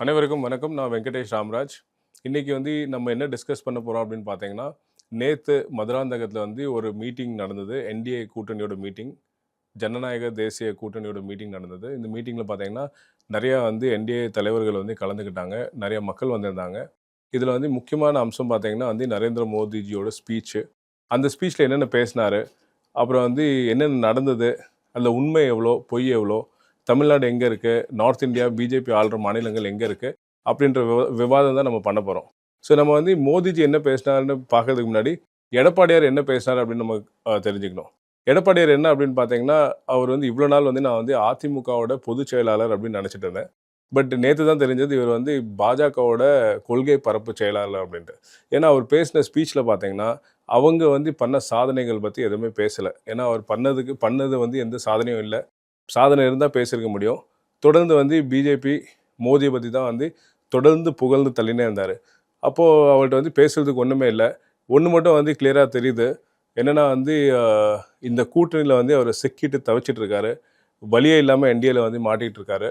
அனைவருக்கும் வணக்கம். நான் வெங்கடேஷ் ராம்ராஜ். இன்றைக்கி வந்து நம்ம என்ன டிஸ்கஸ் பண்ண போகிறோம் அப்படின்னு பார்த்தீங்கன்னா நேற்று மதுராந்தகத்தில் வந்து ஒரு மீட்டிங் நடந்தது. என்டிஏ கூட்டணியோட மீட்டிங் ஜனநாயக தேசிய கூட்டணியோட மீட்டிங் நடந்தது. இந்த மீட்டிங்கில் பார்த்தீங்கன்னா நிறையா வந்து என்டிஏ தலைவர்கள் வந்து கலந்துக்கிட்டாங்க. நிறைய மக்கள் வந்திருந்தாங்க. இதில் வந்து முக்கியமான அம்சம் பார்த்தீங்கன்னா வந்து நரேந்திர மோடிஜியோட ஸ்பீச்சு அந்த ஸ்பீச்சில் என்னென்ன பேசினார்? அப்புறம் வந்து என்னென்ன நடந்தது? அதில் உண்மை எவ்வளோ? பொய் எவ்வளோ? தமிழ்நாடு எங்கே இருக்குது நார்த் இந்தியா பிஜேபி ஆளுற மாநிலங்கள் எங்கே இருக்குது அப்படின்ற விவாதம் தான் நம்ம பண்ண போகிறோம் ஸோ நம்ம வந்து மோடிஜி என்ன பேசினாருன்னு பார்க்கறதுக்கு முன்னாடி எடப்பாடியார் என்ன பேசினார் அப்படின்னு நம்ம தெரிஞ்சுக்கணும். எடப்பாடியார் என்ன அப்படின்னு பார்த்தீங்கன்னா அவர் வந்து இவ்வளோ நாள் வந்து நான் வந்து அதிமுகவோட பொதுச் செயலாளர் அப்படின்னு நினச்சிட்டு இருந்தேன். பட் நேற்று தான் தெரிஞ்சது இவர் வந்து பாஜகவோட கொள்கை பரப்பு செயலாளர் அப்படின்ட்டு. ஏன்னா அவர் பேசின ஸ்பீச்சில் பார்த்தீங்கன்னா அவங்க வந்து பண்ண சாதனைகள் பற்றி எதுவுமே பேசலை. ஏன்னா அவர் பண்ணதுக்கு பண்ணது வந்து எந்த சாதனையும் இல்லை. சாதனை இருந்தால் பேசியிருக்க முடியும். தொடர்ந்து வந்து பிஜேபி மோதியை பற்றி தான் வந்து தொடர்ந்து புகழ்ந்து தள்ளினே இருந்தார். அப்போது அவர்கிட்ட வந்து பேசுகிறதுக்கு ஒன்றுமே இல்லை. ஒன்று மட்டும் வந்து கிளியராக தெரியுது. என்னென்னா வந்து இந்த கூட்டணியில் வந்து அவர் சிக்கிட்டு தவிச்சிட்டு இருக்காரு. வழியே இல்லாமல் என்டிஏல வந்து மாட்டிகிட்டு இருக்காரு.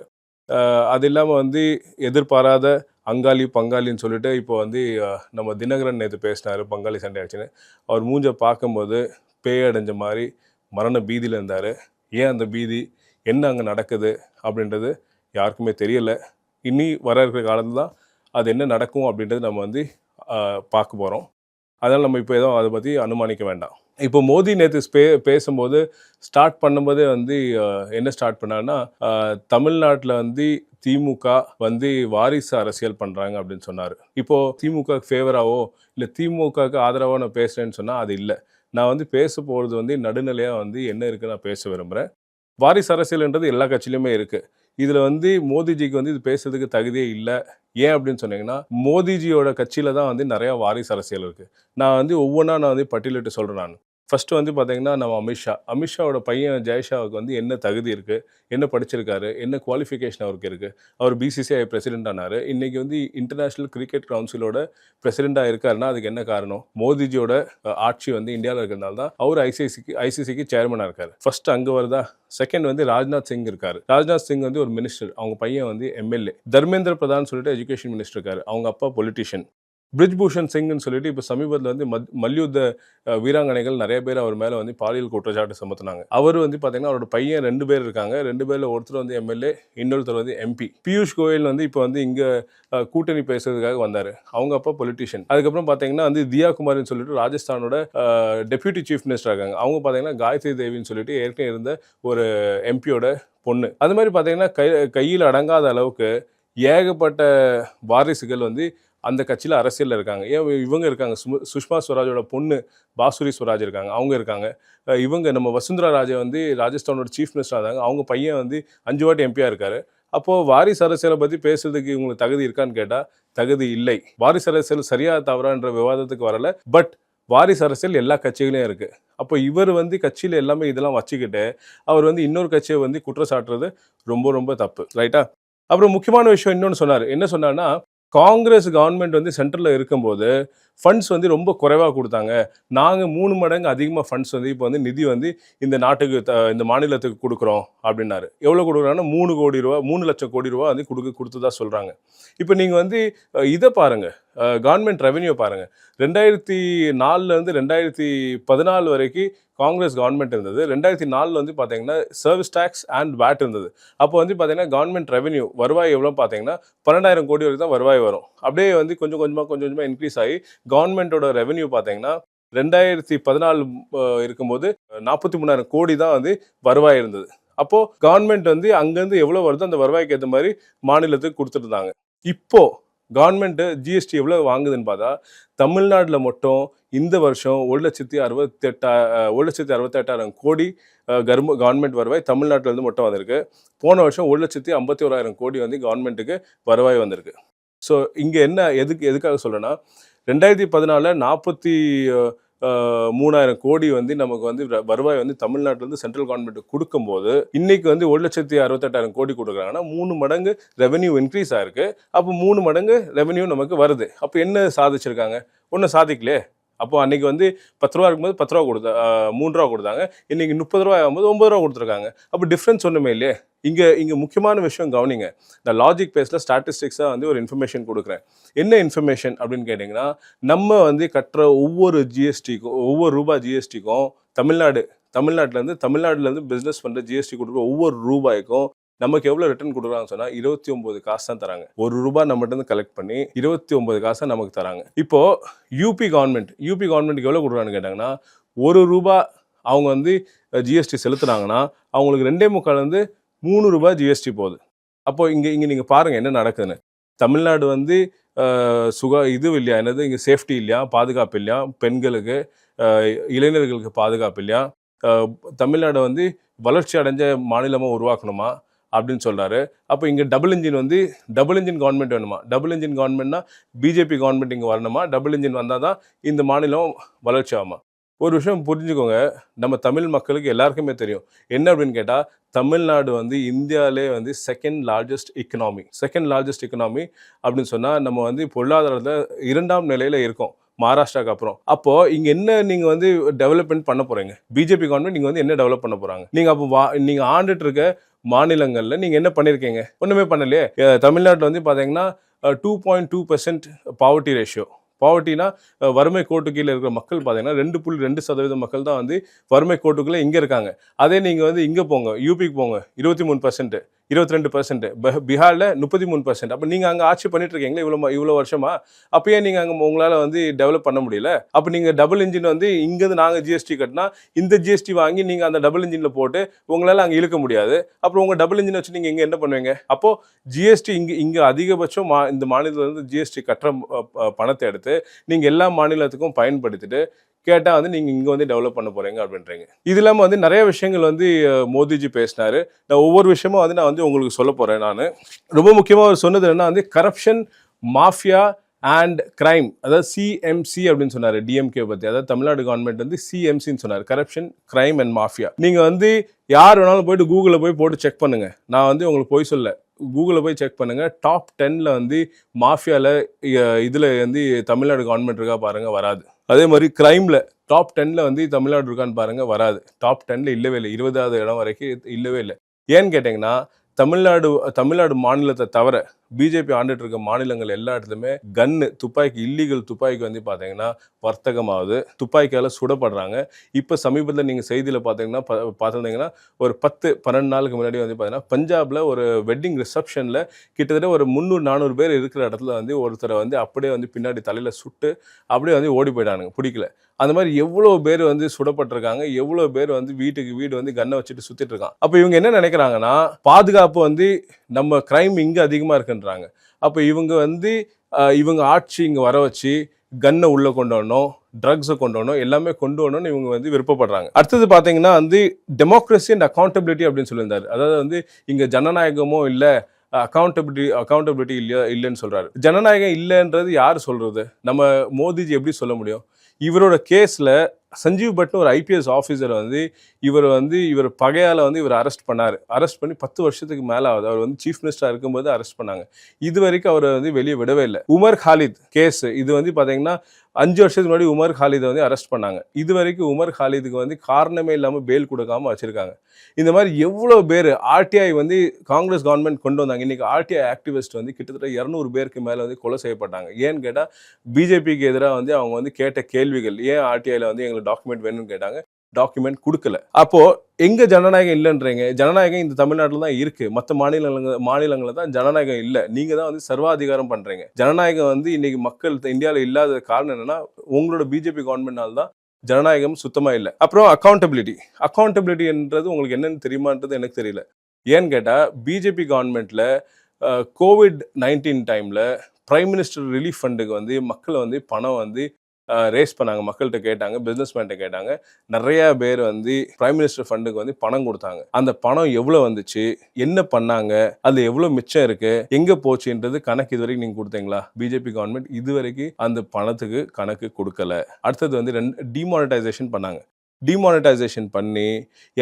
அது இல்லாமல் வந்து எதிர்பாராத அங்காளி பங்காளின்னு சொல்லிட்டு இப்போ வந்து நம்ம தினகரன் நேற்று பேசினார் பங்காளி சண்டை ஆச்சுன்னு. அவர் மூஞ்சை பார்க்கும்போது பேய் அடைஞ்ச மாதிரி மரண பீதியில் இருந்தார். ஏன் அந்த பீதி? என்ன அங்கே நடக்குது அப்படின்றது யாருக்குமே தெரியலை. இனி வர இருக்கிற காலத்தில் தான் அது என்ன நடக்கும் அப்படின்றது நம்ம வந்து பார்க்க போகிறோம் அதனால் நம்ம இப்போ எதுவும் அதை பற்றி அனுமானிக்க வேண்டாம். இப்போ மோடி நேற்று பே பேசும்போது ஸ்டார்ட் பண்ணும்போதே வந்து என்ன ஸ்டார்ட் பண்ணாருன்னா தமிழ்நாட்டில் வந்து திமுக வந்து வாரிசு அரசியல் பண்ணுறாங்க அப்படின்னு சொன்னார். இப்போது திமுக ஃபேவராகவோ இல்லை திமுகவுக்கு ஆதரவாக நான் பேசுகிறேன்னு சொன்னால் அது இல்லை. நான் வந்து பேச போகிறது வந்து நடுநிலையாக வந்து என்ன இருக்குது நான் பேச விரும்புகிறேன் வாரிசு அரசியல்ன்றது எல்லா கட்சியிலுமே இருக்குது இதில் வந்து மோதிஜிக்கு வந்து இது பேசுறதுக்கு தகுதியே இல்லை. ஏன் அப்படின்னு சொன்னீங்கன்னா மோதிஜியோட கட்சியில் தான் வந்து நிறையா வாரிசு அரசியல் இருக்குது நான் வந்து ஒவ்வொன்றா நான் வந்து பட்டியலிட்டு சொல்கிறேன் நான். ஃபஸ்ட்டு வந்து பார்த்தீங்கன்னா நம்ம அமித்ஷா. அமித்ஷாவோட பையன் ஜெயஷாவுக்கு வந்து என்ன தகுதி இருக்குது என்ன படிச்சிருக்காரு? என்ன குவாலிஃபிகேஷன் அவருக்கு இருக்குது அவர் பிசிசிஐ பிரசிடென்ட் ஆனார். இன்றைக்கி வந்து இன்டர்நேஷ்னல் கிரிக்கெட் கவுன்சிலோட பிரசிடெண்ட்டாக இருக்காருன்னா அதுக்கு என்ன காரணம்? மோதிஜியோட ஆட்சி வந்து இந்தியாவில் இருக்கிறனால தான் அவர் ஐசிசிக்கு ஐசிசிக்கு சேர்மனாக இருக்கார். ஃபஸ்ட்டு அங்கே வருதா? செகண்ட் வந்து ராஜ்நாத் சிங் இருக்காரு. ராஜ்நாத் சிங் வந்து ஒரு மினிஸ்டர் அவங்க பையன் வந்து எம்எல்ஏ தர்மேந்திர பிரதான் சொல்லிட்டு எஜுகேஷன் மினிஸ்டர் இருக்காரு. அவங்க அப்பா பொலிட்டிஷியன் பிரிஜ்பூஷன் சிங்னு சொல்லிட்டு இப்போ சமீபத்தில் வந்து மத் மல்யுத்த வீராங்கனைகள் நிறைய பேர் அவர் மேலே வந்து பாலியல் குற்றச்சாட்டு சுமத்துனாங்க. அவர் வந்து பார்த்தீங்கன்னா அவரோட பையன் ரெண்டு பேர் இருக்காங்க. ரெண்டு பேரில் ஒருத்தர் வந்து எம்எல்ஏ இன்னொருத்தர் வந்து எம்பி பியூஷ் கோயல் வந்து இப்போ வந்து இங்கே கூட்டணி பேசுறதுக்காக வந்தார். அவங்க அப்பா பொலிட்டிஷியன் அதுக்கப்புறம் பார்த்தீங்கன்னா வந்து தியா குமார்னு சொல்லிட்டு ராஜஸ்தானோட டெப்யூட்டி சீஃப் மினிஸ்டர் இருக்காங்க அவங்க பார்த்தீங்கன்னா காயத்ரி தேவின்னு சொல்லிட்டு ஏற்கனவே இருந்த ஒரு எம்பியோட பொண்ணு. அது மாதிரி பார்த்தீங்கன்னா கை கையில் அடங்காத அளவுக்கு ஏகப்பட்ட வாரிசுகள் வந்து அந்த கட்சியில் அரசியலில் இருக்காங்க. ஏன் இவங்க இருக்காங்க. சும- சுஷ்மா ஸ்வராஜோட பொண்ணு பாசுரி ஸ்வராஜ் இருக்காங்க. அவங்க இருக்காங்க. இவங்க நம்ம வசுந்தரா ராஜா வந்து ராஜஸ்தானோட சீஃப் மினிஸ்டராக இருந்தாங்க அவங்க பையன் வந்து அஞ்சு வாட்டி எம்பியாக இருக்கார். அப்போது வாரிசு அரசியலை பற்றி பேசுறதுக்கு இவங்களுக்கு தகுதி இருக்கான்னு கேட்டால் தகுதி இல்லை. வாரிசு அரசியல் சரியாக தவறான்ற விவாதத்துக்கு வரல. பட் வாரிசு அரசியல் எல்லா கட்சிகளையும் இருக்குது அப்போ இவர் வந்து கட்சியில் எல்லாமே இதெல்லாம் வச்சுக்கிட்டு அவர் வந்து இன்னொரு கட்சியை வந்து குற்றம் சாட்டுறது ரொம்ப ரொம்ப தப்பு. ரைட்டா? அப்புறம் முக்கியமான விஷயம் இன்னொன்று சொன்னார். என்ன சொன்னார்னா காங்கிரஸ் கவர்மெண்ட் வந்து சென்ட்ரலில் இருக்கும்போது ஃபண்ட்ஸ் வந்து ரொம்ப குறைவாக கொடுத்தாங்க. நாங்கள் மூணு மடங்கு அதிகமாக ஃபண்ட்ஸ் வந்து இப்போ வந்து நிதி வந்து இந்த நாட்டுக்கு த- இந்த மாநிலத்துக்கு கொடுக்குறோம் அப்படின்னாரு. எவ்வளோ கொடுக்குறாங்கன்னா மூணு கோடி ரூபா மூணு லட்சம் கோடி ரூபா வந்து கொடுக்க கொடுத்ததா சொல்கிறாங்க இப்போ நீங்கள் வந்து இதை பாருங்கள் கவர்மெண்ட் ரெவென்யூ பாருங்கள் ரெண்டாயிரத்தி நாலுலேருந்து ரெண்டாயிரத்தி பதினாலு வரைக்கும் காங்கிரஸ் கவர்மெண்ட் இருந்தது. ரெண்டாயிரத்தி நாலில் வந்து பார்த்தீங்கன்னா சர்வீஸ் டேக்ஸ் அண்ட் வேட் இருந்தது. அப்போ வந்து பார்த்தீங்கன்னா கவர்மெண்ட் ரெவென்யூ வருவாய் எவ்வளோ பார்த்தீங்கன்னா பன்னெண்டாயிரம் கோடி வரைக்கும் தான் வருவாய் வரும். அப்படியே வந்து கொஞ்சம் கொஞ்சமாக கொஞ்சம் கொஞ்சமாக இன்க்ரீஸ் ஆகி கவர்மெண்ட்டோட ரெவென்யூ பார்த்தீங்கன்னா ரெண்டாயிரத்தி பதினாலு இருக்கும்போது நாற்பத்தி மூணாயிரம் கோடி தான் வந்து வருவாய் இருந்தது. அப்போது கவர்மெண்ட் வந்து அங்கேருந்து எவ்வளோ வருதோ அந்த வருவாய்க்கு ஏற்ற மாதிரி மாநிலத்துக்கு கொடுத்துருந்தாங்க இப்போது கவர்மெண்ட்டு ஜிஎஸ்டி எவ்வளோ வாங்குதுன்னு பார்த்தா தமிழ்நாட்டில் மட்டும் இந்த வருஷம் ஒரு லட்சத்தி அறுபத்தெட்டா ஒரு லட்சத்தி அறுபத்தெட்டாயிரம் கோடி கர்ம கவர்மெண்ட் வருவாய் தமிழ்நாட்டிலேருந்து மட்டும் வந்திருக்கு. போன வருஷம் ஒரு லட்சத்தி ஐம்பத்தி ஓராயிரம் கோடி வந்து கவர்மெண்ட்டுக்கு வருவாய் வந்திருக்கு. ஸோ இங்கே என்ன எதுக்கு எதுக்காக சொல்றேன்னா ரெண்டாயிரத்தி பதினாலில் நாற்பத்தி மூணாயிரம் கோடி வந்து நமக்கு வந்து வருவாய் வந்து தமிழ்நாட்டிலேருந்து சென்ட்ரல் கவர்மெண்ட் கொடுக்கும்போது இன்னைக்கு வந்து ஒரு லட்சத்தி அறுபத்தெட்டாயிரம் கோடி கொடுக்குறாங்கன்னா மூணு மடங்கு ரெவன்யூ இன்க்ரீஸ் ஆயிருக்கு. அப்போ மூணு மடங்கு ரெவன்யூ நமக்கு வருது. அப்போ என்ன சாதிச்சிருக்காங்க? ஒன்றும் சாதிக்கலையே. அப்போ அன்றைக்கி வந்து பத்து ரூபா இருக்கும்போது பத்து ரூபா கொடுத்தா மூணு ரூபா கொடுத்தாங்க. இன்றைக்கி முப்பது ரூபா ஆகும்போது ஒம்பது ரூபா கொடுத்துருக்காங்க. அப்போ டிஃப்ரென்ஸ் ஒன்றுமே இல்லையே. இங்கே இங்கே முக்கியமான விஷயம் கவனிங்க. இந்த லாஜிக் பேஸில் ஸ்டாட்டிஸ்டிக்ஸாக வந்து ஒரு இன்ஃபர்மேஷன் கொடுக்குறேன். என்ன இன்ஃபர்மேஷன் அப்படின்னு கேட்டிங்கன்னா நம்ம வந்து கட்டுற ஒவ்வொரு ஜிஎஸ்டிக்கும் ஒவ்வொரு ரூபாய் ஜிஎஸ்டிக்கும் தமிழ்நாடு தமிழ்நாட்டிலேருந்து தமிழ்நாட்டிலேருந்து பிஸ்னஸ் பண்ணுற ஜிஎஸ்டி கொடுக்குற ஒவ்வொரு ரூபாய்க்கும் நமக்கு எவ்வளோ ரிட்டர்ன் கொடுக்குறாங்கன்னு சொன்னால் இருபத்தி ஒம்பது காசு தான் தராங்க. ஒரு ரூபாய் நம்மகிட்ட இருந்து கலெக்ட் பண்ணி இருபத்தி ஒம்பது காசை நமக்கு தராங்க. இப்போ யூபி கவர்மெண்ட் யூபி கவர்மெண்ட்டுக்கு எவ்வளோ கொடுக்குறான்னு கேட்டாங்கன்னா ஒரு ரூபாய் அவங்க வந்து ஜிஎஸ்டி செலுத்துனாங்கன்னா அவங்களுக்கு ரெண்டே முக்கால் வந்து மூணு ரூபாய் ஜிஎஸ்டி போகுது. அப்போ இங்கே இங்கே நீங்கள் பாருங்கள் என்ன நடக்குதுன்னு. தமிழ்நாடு வந்து சுகா இது இல்லையா? என்னது? இங்கே சேஃப்டி இல்லையா? பாதுகாப்பு இல்லையா? பெண்களுக்கு இளைஞர்களுக்கு பாதுகாப்பு இல்லையா? தமிழ்நாடு வந்து வளர்ச்சி அடைஞ்ச மாநிலமாக உருவாக்கணுமா? அப்படின்னு சொல்கிறாரு அப்போ இங்கே டபுள் இன்ஜின் வந்து டபுள் இன்ஜின் கவர்மெண்ட் வேணுமா? டபுள் இன்ஜின் கவர்மெண்ட்னா பிஜேபி கவர்மெண்ட் இங்கே வரணுமா? டபுள் இன்ஜின் வந்தால் தான் இந்த மாநிலம் வளர்ச்சி ஆகுமா? ஒரு விஷயம் புரிஞ்சுக்கோங்க. நம்ம தமிழ் மக்களுக்கு எல்லாருக்குமே தெரியும். என்ன அப்படின்னு கேட்டால் தமிழ்நாடு வந்து இந்தியாவிலே வந்து second largest economy second largest economy அப்படின்னு சொன்னால் நம்ம வந்து பொருளாதாரத்தில் இரண்டாம் நிலையில் இருக்கோம். மகாராஷ்டிராக்கு அப்புறம். அப்போ இங்க என்ன நீங்க வந்து டெவலப்மெண்ட் பண்ண போறீங்க? பிஜேபி கவர்மெண்ட் நீங்க வந்து என்ன டெவலப் பண்ண போறாங்க? நீங்க அப்போ வா நீங்க ஆண்டுட்டு இருக்க மாநிலங்களில் நீங்கள் என்ன பண்ணியிருக்கீங்க ஒன்றுமே பண்ணலையே. தமிழ்நாட்டில் வந்து பார்த்தீங்கன்னா two point two percent poverty ratio பாவர்ட்டினா வறுமை கோட்டு கீழே இருக்கிற மக்கள் பார்த்தீங்கன்னா ரெண்டு புள்ளி ரெண்டு சதவீதம் மக்கள் தான் வந்து வறுமை கோட்டுக்குள்ளே இங்கே இருக்காங்க. அதே நீங்கள் வந்து இங்கே போங்க யூபிக்கு போங்க இருபத்தி மூணு பர்சன்ட்டு இருபத்தி ரெண்டு பர்சன்ட் பீகாரில் முப்பத்தி மூணு பர்சன்ட் அப்போ நீங்கள் அங்கே ஆட்சி பண்ணிட்டு இருக்கீங்களா இவ்வளோ இவ்வளோ வருஷமா? அப்போ ஏன் நீங்கள் அங்கே உங்களால் வந்து டெவலப் பண்ண முடியல. அப்போ நீங்கள் டபுள் இன்ஜின் வந்து இங்கேருந்து நாங்கள் ஜிஎஸ்டி கட்டினா இந்த ஜிஎஸ்டி வாங்கி நீங்கள் அந்த டபுள் இன்ஜினில் போட்டு உங்களால் அங்கே இழுக்க முடியாது. அப்புறம் உங்கள் டபுள் இன்ஜின் வச்சு நீங்கள் இங்கே என்ன பண்ணுவீங்க? அப்போது ஜிஎஸ்டி இங்கே இங்கே அதிகபட்சம் மா இந்த மாநிலத்தில் வந்து ஜிஎஸ்டி கட்டுற பணத்தை எடுத்து நீங்கள் எல்லா மாநிலத்துக்கும் பயன்படுத்திட்டு கேட்டால் வந்து நீங்கள் இங்கே வந்து டெவலப் பண்ண போகிறீங்க அப்படின்றீங்க. இது இல்லாமல் வந்து நிறைய விஷயங்கள் வந்து மோதிஜி பேசினார். நான் ஒவ்வொரு விஷயமும் வந்து நான் வந்து உங்களுக்கு சொல்ல போகிறேன் நான். ரொம்ப முக்கியமாக அவர் சொன்னது என்னன்னா வந்து கரப்ஷன் மாஃபியா அண்ட் கிரைம் அதாவது சிஎம்சி அப்படின்னு சொன்னார் டிஎம்கே பற்றி அதாவது தமிழ்நாடு கவர்மெண்ட் வந்து சிஎம்சின்னு சொன்னார். கரப்ஷன் கிரைம் அண்ட் மாஃபியா நீங்கள் வந்து யார் வேணாலும் போயிட்டு கூகுளில் போய் போட்டு செக் பண்ணுங்கள் நான் வந்து உங்களுக்கு போய் சொல்ல கூகுளில் போய் செக் பண்ணுங்கள் டாப் டென்னில் வந்து மாஃபியாவில் இதில் வந்து தமிழ்நாடு கவர்மெண்ட் இருக்கா பாருங்கள் வராது. அதே மாதிரி கிரைமில் டாப் டெனில் வந்து தமிழ்நாடு இருக்கான்னு பாருங்க வராது. டாப் டெனில் இல்லவே இல்லை. இருபதாவது இடம் வரைக்கும் இல்லவே இல்லை. ஏன்னு கேட்டிங்கன்னா தமிழ்நாடு தமிழ்நாடு மாநிலத்தை தவிர பிஜேபி ஆண்டுட்டு இருக்க மாநிலங்கள் எல்லா இடத்துலையுமே கன்னு துப்பாக்கி இல்லீகல் துப்பாக்கி வந்து பார்த்தீங்கன்னா வர்த்தகமாகுது. துப்பாக்கியால் சுடப்படுறாங்க. இப்போ சமீபத்தில் நீங்கள் செய்தியில் பார்த்தீங்கன்னா ப- பார்த்திருந்தீங்கன்னா ஒரு பத்து பன்னெண்டு நாளுக்கு முன்னாடி வந்து பார்த்தீங்கன்னா பஞ்சாபில் ஒரு வெட்டிங் ரிசப்ஷனில் கிட்டத்தட்ட ஒரு முந்நூறு நானூறு பேர் இருக்கிற இடத்துல வந்து ஒருத்தரை வந்து அப்படியே வந்து பின்னாடி தலையில் சுட்டு அப்படியே வந்து ஓடி போயிட்டானுங்க. பிடிக்கல. அந்த மாதிரி எவ்வளோ பேர் வந்து சுடப்பட்டிருக்காங்க. எவ்வளோ பேர் வந்து வீட்டுக்கு வீடு வந்து கன்னை வச்சுட்டு சுற்றிட்டு இருக்கான். அப்போ இவங்க என்ன நினைக்கிறாங்கன்னா பாதுகாப்பு அப்போ வந்து நம்ம க்ரைம் இங்கே அதிகமாக இருக்குன்றாங்க. அப்போ இவங்க வந்து இவங்க ஆட்சி இங்கே வர வச்சு கன்னை உள்ளே கொண்டு வரணும் ட்ரக்ஸை கொண்டு வரணும் எல்லாமே கொண்டு வரணும்னு இவங்க வந்து விருப்பப்படுறாங்க. அடுத்தது பார்த்தீங்கன்னா வந்து டெமோக்ரஸி அண்ட் அக்கௌண்டபிலிட்டி அப்படின்னு சொல்லியிருந்தார். அதாவது வந்து இங்கே ஜனநாயகமோ இல்லை அக்கௌண்டபிலிட்டி அக்கௌண்டபிலிட்டி இல்லையா இல்லைன்னு சொல்கிறாரு ஜனநாயகம் இல்லைன்றது யார் சொல்கிறது நம்ம மோதிஜி எப்படி சொல்ல முடியும்? இவரோட கேஸில் சஞ்சீவ் பட்னு ஒரு ஐபிஎஸ் ஆஃபீஸர் வந்து இவர் வந்து இவர் பகையால் வந்து இவர் அரெஸ்ட் பண்ணார். அரெஸ்ட் பண்ணி பத்து வருஷத்துக்கு மேலே ஆகுது அவர் வந்து சீஃப் மினிஸ்டராக இருக்கும்போது அரெஸ்ட் பண்ணாங்க. இது வரைக்கும் அவரை வந்து வெளியே விடவே இல்லை. உமர் ஹாலித் கேஸ் இது வந்து பார்த்தீங்கன்னா அஞ்சு வருஷத்துக்கு முன்னாடி உமர் ஹாலிதை வந்து அரெஸ்ட் பண்ணாங்க. இது வரைக்கும் உமர் ஹாலிதுக்கு வந்து காரணமே இல்லாமல் பெயில் கொடுக்காம வச்சுருக்காங்க. இந்த மாதிரி எவ்வளோ பேர் ஆர்டிஐ வந்து காங்கிரஸ் கவர்மெண்ட் கொண்டு வந்தாங்க. இன்றைக்கி ஆர்டிஐ ஆக்டிவிஸ்ட் வந்து கிட்டத்தட்ட இரநூறு பேருக்கு மேலே வந்து கொலை செய்யப்பட்டாங்க. ஏன்னு கேட்டால் பிஜேபிக்கு எதிராக வந்து அவங்க வந்து கேட்ட கேள்விகள் ஏன் ஆர்டிஐயில் வந்து எங்களுக்கு டாக்குமெண்ட் வேணும்னு கேட்டாங்க. டாக்குமெண்ட் கொடுக்கல. அப்போ எங்க ஜனநாயகம் இல்லைன்றீங்க? ஜனநாயகம் இந்த தமிழ்நாட்டில் தான் இருக்கு. மற்ற மாநிலங்கள் மாநிலங்களில் தான் ஜனநாயகம் இல்லை. நீங்க தான் வந்து சர்வாதிகாரம் பண்றீங்க. ஜனநாயகம் வந்து இன்னைக்கு மக்கள் இந்தியாவில் இல்லாத காரணம் என்னன்னா உங்களோட பிஜேபி கவர்மெண்ட்னால தான் ஜனநாயகம் சுத்தமா இல்லை. அப்புறம் அக்கௌண்டபிலிட்டி அக்கௌண்டபிலிட்டின்றது உங்களுக்கு என்னன்னு தெரியுமான்றது எனக்கு தெரியல. ஏன்னு கேட்டால் பிஜேபி கவர்மெண்ட்ல கோவிட் நைன்டீன் டைம்ல பிரைம் மினிஸ்டர் ரிலீஃப் ஃபண்டுக்கு வந்து மக்களை வந்து பணம் வந்து ரேஸ் பண்ணாங்க. மக்கள்கிட்ட கேட்டாங்க பிஸ்னஸ்மேன்ட்ட கேட்டாங்க. நிறைய பேர் வந்து பிரைம் மினிஸ்டர் ஃபண்டுக்கு வந்து பணம் கொடுத்தாங்க. அந்த பணம் எவ்வளோ வந்துச்சு? என்ன பண்ணாங்க? அது எவ்வளோ மிச்சம் இருக்கு? எங்க போச்சுன்றது கணக்கு இது வரைக்கும் நீங்க கொடுத்தீங்களா? பிஜேபி கவர்மெண்ட் இது வரைக்கும் அந்த பணத்துக்கு கணக்கு கொடுக்கல. அடுத்தது வந்து ரெண்டு டிமானிட்டைசேஷன் பண்ணாங்க. டிமானிட்டைசேஷன் பண்ணி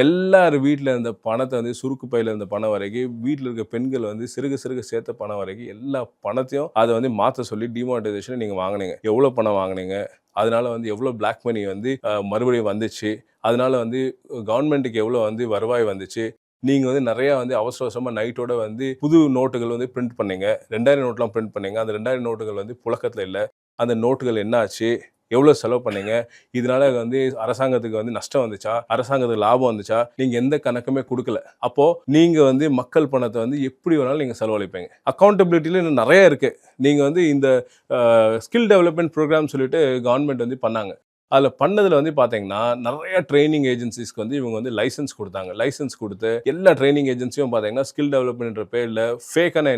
எல்லார் வீட்டில் இருந்த பணத்தை வந்து சுருக்கு பையில் இருந்த பணம் வரைக்கும் வீட்டில் இருக்க பெண்கள் வந்து சிறுக சிறுக சேர்த்த பணம் வரைக்கும் எல்லா பணத்தையும் அதை வந்து மாற்ற சொல்லி டிமானிட்டைசேஷன் நீங்கள் வாங்கினீங்க. எவ்வளோ பணம் வாங்குனீங்க? அதனால வந்து எவ்வளோ பிளாக் மணி வந்து மறுபடியும் வந்துச்சு. அதனால வந்து கவர்மெண்ட்டுக்கு எவ்வளோ வந்து வருவாய் வந்துச்சு. நீங்கள் வந்து நிறையா வந்து அவசர அவசரமாக நைட்டோட வந்து புது நோட்டுகள் வந்து பிரிண்ட் பண்ணீங்க. ரெண்டாயிரம் நோட்லாம் பிரிண்ட் பண்ணீங்க. அந்த ரெண்டாயிரம் நோட்டுகள் வந்து புழக்கத்தில் இல்லை. அந்த நோட்டுகள் என்ன ஆச்சு எவ்வளோ செலவு பண்ணீங்க? இதனால வந்து அரசாங்கத்துக்கு வந்து நஷ்டம் வந்துச்சா? அரசாங்கத்துக்கு லாபம் வந்துச்சா? நீங்கள் எந்த கணக்குமே கொடுக்கல. அப்போது நீங்கள் வந்து மக்கள் பணத்தை வந்து எப்படி வேணாலும் நீங்கள் செலவழிப்பீங்க. அக்கௌண்டபிலிட்டியில் இன்னும் நிறைய இருக்குது நீங்கள் வந்து இந்த ஸ்கில் டெவலப்மெண்ட் ப்ரோக்ராம் சொல்லிட்டு கவர்மெண்ட் வந்து பண்ணாங்க. அதில் பண்ணதில் வந்து பார்த்தீங்கன்னா நிறைய ட்ரைனிங் ஏஜென்சிஸ்க்கு வந்து இவங்க வந்து லைசன்ஸ் கொடுத்தாங்க. லைசன்ஸ் கொடுத்து எல்லா ட்ரைனிங் ஏஜென்சியும் பார்த்தீங்கன்னா ஸ்கில் டெவலப்மெண்ட்ன்ற பேரில் ஃபேக்கான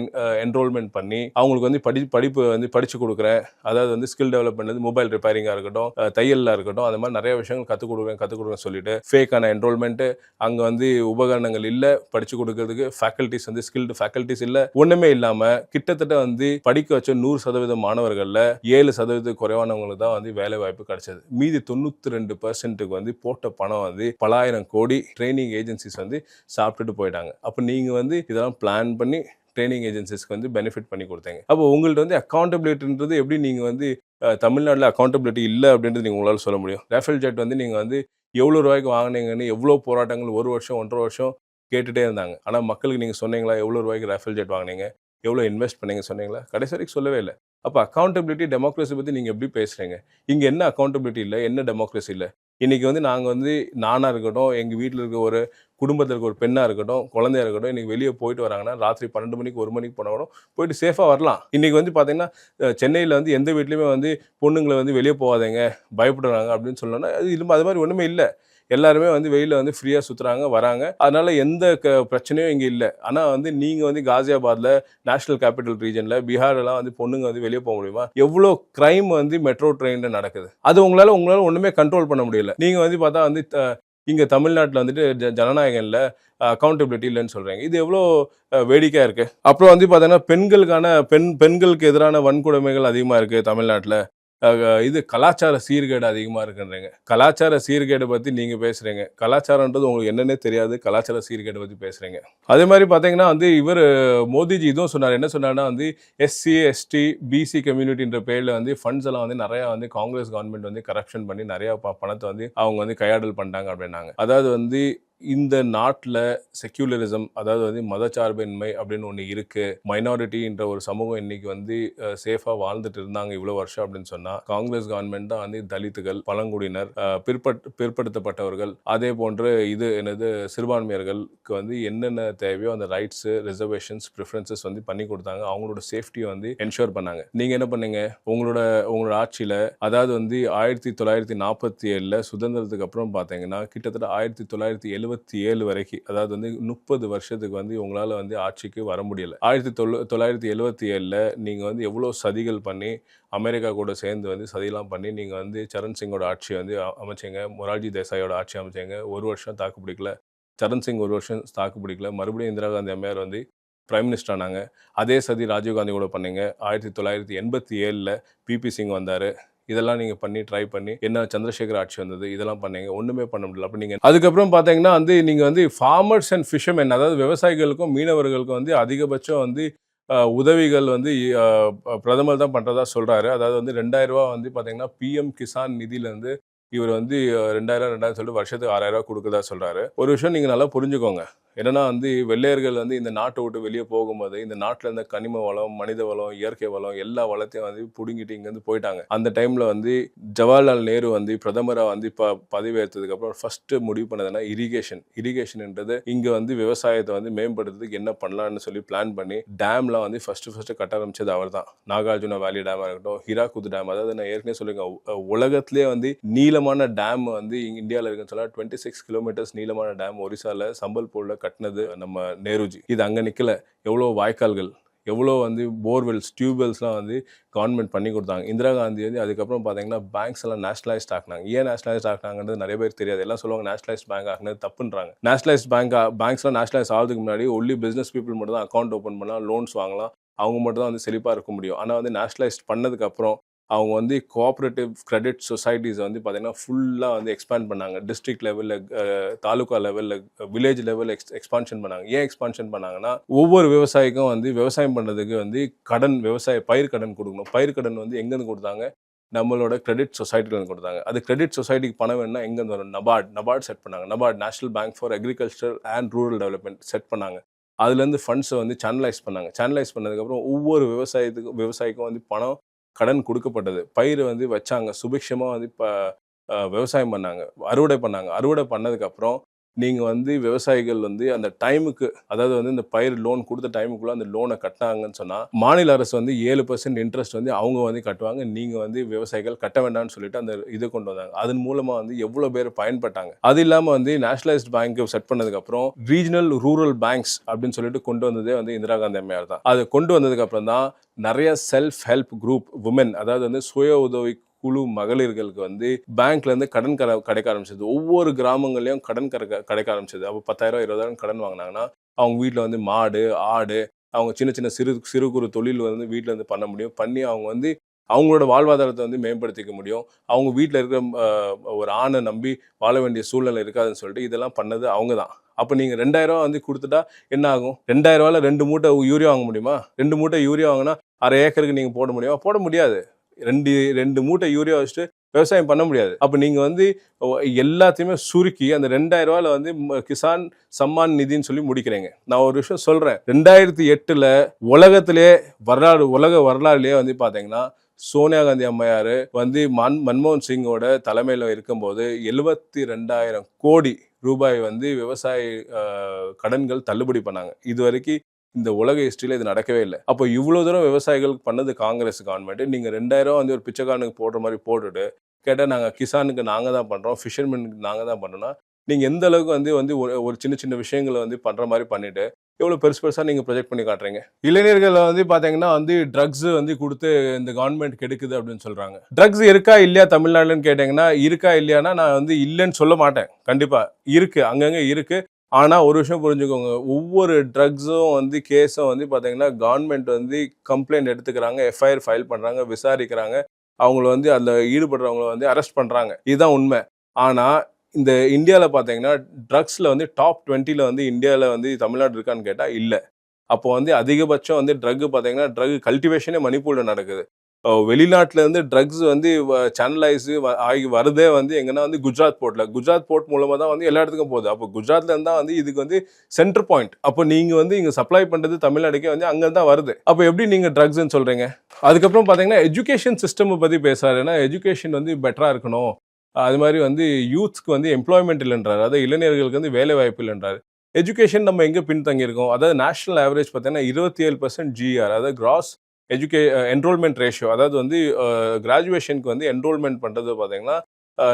என்ரோல்மெண்ட் பண்ணி அவங்களுக்கு வந்து படி படிப்பு வந்து படித்து கொடுக்குறேன் அதாவது வந்து ஸ்கில் டெவலப்மெண்ட் வந்து மொபைல் ரிப்பேரிங்காக இருக்கட்டும் தையலாக இருக்கட்டும் அது மாதிரி நிறைய விஷயங்கள் கற்றுக் கொடுக்குறேன் கற்றுக் கொடுக்குறேன் சொல்லிட்டு ஃபேக்கான என்ரோல்மெண்ட்டு அங்கே வந்து உபகரணங்கள் இல்லை படித்து கொடுக்கறதுக்கு ஃபேக்கல்ட்டிஸ் வந்து ஸ்கில்டு ஃபேக்கல்ட்டிஸ் இல்லை. ஒன்றுமே இல்லாமல் கிட்டத்தட்ட வந்து படிக்க வச்ச நூறு சதவீதம் மாணவர்களில் ஏழு சதவீதம் குறைவானவங்களுக்கு தான் வந்து வேலை வாய்ப்பு கிடைச்சது. மீதி தொண்ணூற்றி ரெண்டு பர்சன்ட்டுக்கு வந்து போட்ட பணம் வந்து பலாயிரம் கோடி ட்ரைனிங் ஏஜென்சிஸ் வந்து சாப்பிட்டுட்டு போயிட்டாங்க. அப்போ நீங்கள் வந்து இதெல்லாம் பிளான் பண்ணி ட்ரைனிங் ஏஜென்சிஸ்க்கு வந்து பெனிஃபிட் பண்ணி கொடுத்தீங்க. அப்போ உங்கள்ட்ட வந்து அக்கௌண்டபிலிட்டின்றது எப்படி நீங்கள் வந்து தமிழ்நாட்டில் அக்கௌண்டபிலிட்டி இல்லை அப்படின்றது நீங்கள் உங்களால் சொல்ல முடியும். ரஃபேல் ஜெட் வந்து நீங்கள் வந்து எவ்வளோ ரூபாய்க்கு வாங்குனீங்கன்னு எவ்வளோ போராட்டங்கள் ஒரு வருஷம் ஒன்றரை வருஷம் கேட்டுகிட்டே இருந்தாங்க. ஆனால் மக்களுக்கு நீங்கள் சொன்னீங்களா எவ்வளோ ரூபாய்க்கு ரஃபேல் ஜெட் வாங்கினீங்க? எவ்வளோ இன்வெஸ்ட் பண்ணீங்க சொன்னீங்களா? கடைசி வரைக்கும் சொல்லவே இல்லை. அப்போ அக்கௌண்டபிலிட்டி டெமோக்ரஸி பற்றி நீங்கள் எப்படி பேசுகிறீங்க இங்கே என்ன அக்கௌண்டபிலிட்டி இல்லை? என்ன டெமோக்ரஸி இல்லை? இன்றைக்கி வந்து நாங்கள் வந்து நானாக இருக்கட்டும் எங்கள் வீட்டில் இருக்க ஒரு குடும்பத்தில் இருக்க ஒரு பெண்ணாக இருக்கட்டும் குழந்தையா இருக்கட்டும் இன்றைக்கி வெளியே போயிட்டு வராங்கன்னா ராத்திரி பன்னெண்டு மணிக்கு ஒரு மணிக்கு போனால் கூட போயிட்டு சேஃபாக வரலாம். இன்றைக்கி வந்து பார்த்திங்கன்னா சென்னையில் வந்து எந்த வீட்லேயுமே வந்து பொண்ணுங்களை வந்து வெளியே போகாதீங்க பயப்படுறாங்க அப்படின்னு சொல்லணும்னா அது இல்லை அது மாதிரி ஒன்றுமே இல்லை. எல்லாருமே வந்து வெயில வந்து ஃப்ரீயாக சுற்றுறாங்க வராங்க. அதனால எந்த க பிரச்சனையும் இங்கே இல்லை. ஆனால் வந்து நீங்கள் வந்து காசியாபாத்தில் நேஷனல் கேபிட்டல் ரீஜனில் பீகார்லாம் வந்து பொண்ணுங்க வந்து வெளியே போக முடியுமா? எவ்வளோ கிரைம் வந்து மெட்ரோ ட்ரெயினில் நடக்குது. அது உங்களால் உங்களால் ஒன்றுமே கண்ட்ரோல் பண்ண முடியல. நீங்கள் வந்து பார்த்தா வந்து த- தமிழ்நாட்டில் வந்துட்டு ஜ ஜனநாயகம் இல்லை அக்கௌண்டபிலிட்டி இல்லைன்னு சொல்கிறாங்க இது எவ்வளோ வேடிக்கையாக இருக்குது அப்புறம் வந்து பார்த்தீங்கன்னா பெண்களுக்கான பெண் பெண்களுக்கு எதிரான வன்கொடுமைகள் அதிகமாக இருக்குது தமிழ்நாட்டில். இது கலாச்சார சீர்கேடு அதிகமாக இருக்குன்றீங்க. கலாச்சார சீர்கேடு பற்றி நீங்கள் பேசுகிறீங்க கலாச்சாரன்றது உங்களுக்கு என்னென்னே தெரியாது. கலாச்சார சீர்கேடு பற்றி பேசுகிறீங்க அதே மாதிரி பார்த்தீங்கன்னா வந்து இவர் மோதிஜி இதுவும் சொன்னார். என்ன சொன்னார்னா வந்து எஸ்சி எஸ்டி பிசி கம்யூனிட்டின்ற பேரில் வந்து ஃபண்ட்ஸ் எல்லாம் வந்து நிறையா வந்து காங்கிரஸ் கவர்மெண்ட் வந்து கரப்ஷன் பண்ணி நிறையா ப- பணத்தை வந்து அவங்க வந்து கையாடல் பண்ணிட்டாங்க அப்படின்னாங்க. அதாவது வந்து இந்த நாட்டில் செக்யூலரிசம் அதாவது வந்து மதச்சார்பின்மை அப்படின்னு ஒன்று இருக்குது மைனாரிட்டின்ற ஒரு சமூகம் இன்னைக்கு வந்து சேஃபாக வாழ்ந்துட்டு இருந்தாங்க இவ்வளோ வருஷம் அப்படின்னு சொன்னால் காங்கிரஸ் கவர்மெண்ட் தான் வந்து தலித்துகள் பழங்குடியினர் பிற்பட் பிற்படுத்தப்பட்டவர்கள். அதே போன்று இது என்னது சிறுபான்மையர்களுக்கு வந்து என்னென்ன தேவையோ அந்த ரைட்ஸு ரிசர்வேஷன்ஸ் ப்ரிஃபரன்சஸ் வந்து பண்ணி கொடுத்தாங்க. அவங்களோட சேஃப்டியை வந்து என்ஷூர் பண்ணாங்க. நீங்கள் என்ன பண்ணீங்க? உங்களோட உங்களோட ஆட்சியில் அதாவது வந்து ஆயிரத்தி தொள்ளாயிரத்தி நாற்பத்தி ஏழில் சுதந்திரத்துக்கு அப்புறம் பார்த்தீங்கன்னா கிட்டத்தட்ட ஆயிரத்தி தொள்ளாயிரத்தி எழுபத்தி ஏழு வரைக்கும் அதாவது வந்து முப்பது வருஷத்துக்கு வந்து உங்களால் வந்து ஆட்சிக்கு வர முடியல. ஆயிரத்தி தொள்ள தொள்ளாயிரத்தி எழுபத்தி ஏழில் நீங்கள் வந்து எவ்வளோ சதிகள் பண்ணி அமெரிக்கா கூட சேர்ந்து வந்து சதிலாம் பண்ணி நீங்கள் வந்து சரண் சிங்கோட ஆட்சி வந்து அமைச்சிங்க மொரார்ஜி தேசாயோட ஆட்சி அமைச்சிங்க ஒரு வருஷம் தாக்கு பிடிக்கல. சரண் சிங் ஒரு வருஷம் தாக்கு பிடிக்கல. மறுபடியும் இந்திரா காந்தி அம்மையார் வந்து பிரைம் மினிஸ்டர் ஆனாங்க. அதே சதி ராஜீவ்காந்தி கூட பண்ணீங்க. ஆயிரத்தி தொள்ளாயிரத்தி எண்பத்தி ஏழில் பிபி சிங் வந்தார். இதெல்லாம் நீங்கள் பண்ணி ட்ரை பண்ணி என்ன சந்திரசேகர் ஆட்சி வந்தது இதெல்லாம் பண்ணீங்க. ஒன்றுமே பண்ண முடியல. அப்போ நீங்கள் அதுக்கப்புறம் பார்த்தீங்கன்னா வந்து நீங்கள் வந்து ஃபார்மர்ஸ் அண்ட் ஃபிஷர்மேன் அதாவது விவசாயிகளுக்கும் மீனவர்களுக்கும் வந்து அதிகபட்சம் வந்து உதவிகள் வந்து பிரதமர் தான் பண்ணுறதா சொல்கிறாரு அதாவது வந்து ரெண்டாயிரம் ரூபா வந்து பார்த்தீங்கன்னா பிஎம் கிசான் நிதியிலேருந்து இவர் வந்து ரெண்டாயிரம் ரெண்டாயிரம் சொல்லிட்டு வருஷத்துக்கு ஆறாயிரம் ரூபா கொடுக்கறதா சொல்கிறாரு ஒரு விஷயம் நீங்கள் நல்லா புரிஞ்சுக்கோங்க. என்னன்னா வந்து வெள்ளையர்கள் வந்து இந்த நாட்டை விட்டு வெளியே போகும்போது இந்த நாட்டில் இருந்த கனிம வளம் மனித வளம் இயற்கை வளம் எல்லா வளத்தையும் வந்து பிடுங்கிட்டு இங்கேருந்து போயிட்டாங்க. அந்த டைமில் வந்து ஜவஹர்லால் நேரு வந்து பிரதமராக வந்து இப்போ பதவியேற்றதுக்கு அப்புறம் ஃபர்ஸ்ட் முடிவு பண்ணதுன்னா இரிகேஷன் இரிகேஷன்ன்றது இங்கே வந்து விவசாயத்தை வந்து மேம்படுத்துறதுக்கு என்ன பண்ணலாம்னு சொல்லி பிளான் பண்ணி டேம்லாம் வந்து ஃபர்ஸ்ட் ஃபர்ஸ்ட் கட்ட ஆரம்பிச்சது அவர் தான் நாகார்ஜுன வேலி டேமாக இருக்கட்டும் ஹிராகுத் டேம் அதாவது நான் ஏற்கனவே சொல்லியிருக்கேன் உலகத்திலே வந்து நீல நீளமான டேம் வந்து இந்தியாவில் இருக்குன்னு சொன்னால் டுவெண்ட்டி சிக்ஸ் கிலோமீட்டர்ஸ் நீளமான டேம் ஒரிசாவில் சம்பல்பூரில் கட்டினது நம்ம நேருஜி. இது அங்கே நிற்கல எவ்வளோ வாய்க்கால்கள் எவ்வளோ வந்து போர்வெல்ஸ் டியூப்வெல்ஸ்லாம் வந்து கவர்மெண்ட் பண்ணி கொடுத்தாங்க. இந்திரா காந்தி வந்து அதுக்கப்புறம் பார்த்தீங்கன்னா பேங்க்ஸ் எல்லாம் நேஷனலைஸ்ட் ஆகினாங்க ஏன் நேஷனலைஸ்ட் ஆகினாங்கன்றது நிறைய பேர் தெரியாது. எல்லாம் சொல்லுவாங்க நேஷனலைஸ்ட் பேங்க் ஆகினது தப்புன்றாங்க. நேஷனலைஸ்ட் பேங்க் பேங்க்ஸ்லாம் நேஷனலைஸ் ஆகிறதுக்கு முன்னாடி ஒன்லி பிஸ்னஸ் பீப்புள் மட்டும் தான் அக்கௌண்ட் ஓப்பன் பண்ணலாம் லோன்ஸ் வாங்கலாம். அவங்க மட்டும் தான் வந்து செழிப்பாக இருக்க முடியும். ஆனால் வந்து நேஷனலைஸ்ட் பண்ணதுக்கப்புறம் அவங்க வந்து கோஆப்ரேட்டிவ் கிரெடிட் சொசைட்டிஸ் வந்து பார்த்திங்கன்னா ஃபுல்லாக வந்து எக்ஸ்பேண்ட் பண்ணாங்க. டிஸ்ட்ரிக்ட் லெவலில் தாலுகா லெவலில் வில்லேஜ் லெவலில் எக்ஸ் எக்ஸ்பான்ஷன் பண்ணாங்க. ஏன் எக்ஸ்பான்ஷன் பண்ணாங்கன்னா ஒவ்வொரு விவசாயிக்கும் வந்து விவசாயம் பண்ணுறதுக்கு வந்து கடன் விவசாய பயிர் கடன் கொடுக்கணும். பயிர் கடன் வந்து எங்கேருந்து கொடுத்தாங்க? நம்மளோட கிரெடிட் சொசைட்டிலேருந்து கொடுத்தாங்க. அது கிரெடிட் சொசைட்டிக்கு பணம் வேணும்னா எங்கேருந்து வரும்? நபார்ட் நபார்ட் செட் பண்ணாங்க. NABARD national bank for agriculture and rural development set பண்ணாங்க. அதுலேருந்து ஃபண்ட்ஸை வந்து சேனலைஸ் பண்ணாங்க. சேனலைஸ் பண்ணதுக்கப்புறம் ஒவ்வொரு விவசாயத்துக்கும் விவசாயிக்கும் வந்து பணம் கடன் கொடுக்கப்பட்டது. பயிர் வந்து வச்சாங்க. சுபிக்ஷமாக வந்து இப்போ விவசாயம் பண்ணாங்க. அறுவடை பண்ணாங்க. அறுவடை பண்ணதுக்கப்புறம் நீங்கள் வந்து விவசாயிகள் வந்து அந்த டைமுக்கு அதாவது வந்து இந்த பயிர் லோன் கொடுத்த டைமுக்குள்ளே அந்த லோனை கட்டினாங்கன்னு சொன்னால் மாநில அரசு வந்து ஏழு பர்சன்ட் இன்ட்ரெஸ்ட் வந்து அவங்க வந்து கட்டுவாங்க. நீங்கள் வந்து விவசாயிகள் கட்ட வேண்டாம்னு சொல்லிட்டு அந்த இது கொண்டு வந்தாங்க. அதன் மூலமாக வந்து எவ்வளோ பேர் பயன்பட்டாங்க. அது இல்லாமல் வந்து நேஷனலைஸ்ட் பேங்க் செட் பண்ணதுக்கப்புறம் ரீஜனல் ரூரல் பேங்க்ஸ் அப்படின்னு சொல்லிட்டு கொண்டு வந்ததே வந்து இந்திரா காந்தி அம்மையார் தான். அது கொண்டு வந்ததுக்கப்புறம் தான் நிறைய செல்ஃப் ஹெல்ப் குரூப் உமன் அதாவது வந்து சுய உதவி குழு மகளிர்களுக்கு வந்து பேங்க்ல இருந்து கடன் கர கிடைக்க ஆரம்பிச்சது. ஒவ்வொரு கிராமங்கள்லயும் கடன் கறக்க கிடைக்க ஆரம்பிச்சது. அப்போ பத்தாயிரம் இருபதாயிரம் கடன் வாங்கினாங்கன்னா அவங்க வீட்டில் வந்து மாடு ஆடு அவங்க சின்ன சின்ன சிறு சிறு குறு தொழில் வந்து வீட்டில் இருந்து பண்ண முடியும். பண்ணி அவங்க வந்து அவங்களோட வாழ்வாதாரத்தை வந்து மேம்படுத்திக்க முடியும். அவங்க வீட்டில் இருக்கிற ஒரு ஆணை நம்பி வாழ வேண்டிய சூழ்நிலை இருக்காதுன்னு சொல்லிட்டு இதெல்லாம் பண்ணது அவங்க தான். அப்போ நீங்கள் ரெண்டாயிரம் ரூபா வந்து கொடுத்துட்டா என்ன ஆகும்? ரெண்டாயிரம் ரூபாயில் ரெண்டு மூட்டை யூரியா வாங்க முடியுமா? ரெண்டு மூட்டை யூரியா வாங்கினா அரை ஏக்கருக்கு நீங்கள் போட முடியுமா? போட முடியாது. ரெண்டு ரெண்டு மூட்டை யூரியா வச்சுட்டு விவசாயம் பண்ண முடியாது. அப்போ நீங்கள் வந்து எல்லாத்தையுமே சுருக்கி அந்த ரெண்டாயிரம் ரூபாயில் வந்து ம- கிசான் சம்மான் நிதின்னு சொல்லி முடிக்கிறீங்க. நான் ஒரு விஷயம் சொல்கிறேன் ரெண்டாயிரத்தி எட்டில் உலகத்திலே வரலாறு உலக வரலாறுலேயே வந்து பார்த்தீங்கன்னா சோனியா காந்தி அம்மையார் வந்து மன் மன்மோகன் சிங்கோட தலைமையில் இருக்கும்போது எழுபத்தி ரெண்டாயிரம் கோடி ரூபாய் வந்து விவசாய கடன்கள் தள்ளுபடி பண்ணாங்க. இது வரைக்கும் இந்த உலக ஹிஸ்டரியில் இது நடக்கவே இல்லை. அப்போ இவ்வளோ தூரம் விவசாயிகளுக்கு பண்ணது காங்கிரஸ் கவர்மெண்ட் நீங்கள் ரெண்டாயிரம் வந்து ஒரு பிச்சைக்காரனுக்கு போடுற மாதிரி போட்டுட்டு கேட்டால் நாங்கள் கிசானுக்கு நாங்கள் தான் பண்ணுறோம் ஃபிஷர்மேனுக்கு நாங்கள் தான் பண்ணுறோம்னா நீங்கள் எந்த அளவுக்கு வந்து வந்து ஒரு ஒரு சின்ன சின்ன விஷயங்களை வந்து பண்ணுற மாதிரி பண்ணிட்டு எவ்வளோ பெருசு பெருசாக நீங்கள் ப்ரொஜெக்ட் பண்ணி காட்டுறீங்க? இளைஞர்களை வந்து பார்த்தீங்கன்னா வந்து ட்ரக்ஸ் வந்து கொடுத்து இந்த கவர்மெண்ட் கெடுக்குது அப்படின்னு சொல்கிறாங்க ட்ரக்ஸ் இருக்கா இல்லையா தமிழ்நாடுன்னு கேட்டிங்கன்னா இருக்கா இல்லையானா நான் வந்து இல்லைன்னு சொல்ல மாட்டேன். கண்டிப்பாக இருக்குது அங்கங்கே இருக்குது ஆனால் ஒரு விஷயம் புரிஞ்சுக்கோங்க. ஒவ்வொரு ட்ரக்ஸும் வந்து கேஸும் வந்து பார்த்தீங்கன்னா கவர்மெண்ட் வந்து கம்ப்ளைண்ட் எடுத்துக்கிறாங்க எஃப்ஐஆர் ஃபைல் பண்ணுறாங்க விசாரிக்கிறாங்க. அவங்கள வந்து அதில் ஈடுபடுறவங்கள வந்து அரெஸ்ட் பண்ணுறாங்க இதுதான் உண்மை. ஆனால் இந்த இந்தியாவில் பார்த்தீங்கன்னா ட்ரக்ஸில் வந்து டாப் டுவெண்ட்டியில் வந்து இந்தியாவில் வந்து தமிழ்நாடு இருக்கான்னு கேட்டால் இல்லை. அப்போ வந்து அதிகபட்சம் வந்து ட்ரக் பார்த்தீங்கன்னா ட்ரக் கல்டிவேஷனே மணிப்பூரில் நடக்குது. வெளிநாட்டிலேருந்து ட்ரக்ஸ் வந்து சேனலைஸு ஆகி வரதே வந்து எங்கன்னா வந்து குஜராத் போர்ட்டில் குஜராத் போர்ட் மூலமாக தான் வந்து எல்லா இடத்துக்கும் போகுது. அப்போ குஜராத்ல இருந்தா வந்து இதுக்கு வந்து சென்டர் பாயிண்ட் அப்போ நீங்கள் வந்து இங்கே சப்ளை பண்ணுறது தமிழ்நாடுக்கே வந்து அங்கே தான் வருது. அப்போ எப்படி நீங்கள் ட்ரக்ஸ்ன்னு சொல்கிறீங்க அதுக்கப்புறம் பார்த்தீங்கன்னா எஜுகேஷன் சிஸ்டம் பற்றி பேசுகிறாரு ஏன்னா எஜுகேஷன் வந்து பெட்டராக இருக்கணும். அது மாதிரி வந்து யூத்ஸ்க்கு வந்து எம்ப்ளாய்மெண்ட் இல்லைன்றாரு. அதாவது இளைஞர்களுக்கு வந்து வேலை வாய்ப்பு இல்லைன்றாரு. எஜுகேஷன் நம்ம எங்கே பின்தங்கியிருக்கோம்? அதாவது நேஷனல் ஆவரேஜ் பார்த்தீங்கன்னா இருபத்தி ஏழு பர்சன்ட் ஜிஆர் அதாவது கிராஸ் எஜுகே என்ரோல்மெண்ட் ரேஷியோ அதாவது வந்து uh, கிராஜுவேஷனுக்கு வந்து என்ரோல்மெண்ட் பண்ணுறது பார்த்தீங்கன்னா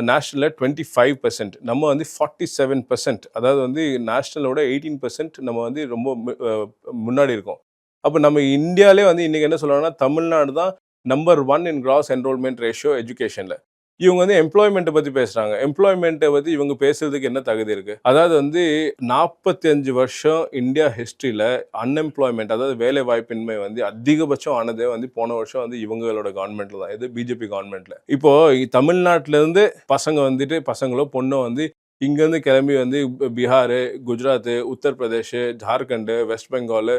நேஷ்னலில் டுவெண்ட்டி ஃபைவ் பர்சன்ட் நம்ம வந்து ஃபார்ட்டி செவன் பர்சன்ட் அதாவது வந்து நேஷ்னலோட எயிட்டீன் பர்சன்ட் நம்ம வந்து ரொம்ப uh, முன்னாடி இருக்கோம். அப்போ நம்ம இந்தியாவிலே வந்து இன்றைக்கி என்ன சொல்லணும்னா தமிழ்நாடு தான் number one in gross enrolment ratio எஜுகேஷனில் இவங்க வந்து எம்ப்ளாய்மெண்ட்டை பற்றி பேசுகிறாங்க எம்ப்ளாய்மெண்ட்டை பற்றி இவங்க பேசுறதுக்கு என்ன தகுதி இருக்குது அதாவது வந்து நாற்பத்தி அஞ்சு வருஷம் இந்தியா ஹிஸ்ட்ரியில் அன்எம்ப்ளாய்மெண்ட் அதாவது வேலை வாய்ப்பின்மை வந்து அதிகபட்சம் ஆனதே வந்து போன வருஷம் வந்து இவங்களோட கவர்மெண்ட்ல தான். இது பிஜேபி கவர்மெண்ட்ல இப்போ தமிழ்நாட்டிலேருந்து பசங்க வந்துட்டு பசங்களோ பொண்ணோ வந்து இங்கேருந்து கிளம்பி வந்து Bihar Gujarat Uttar Pradesh Jharkhand West Bengal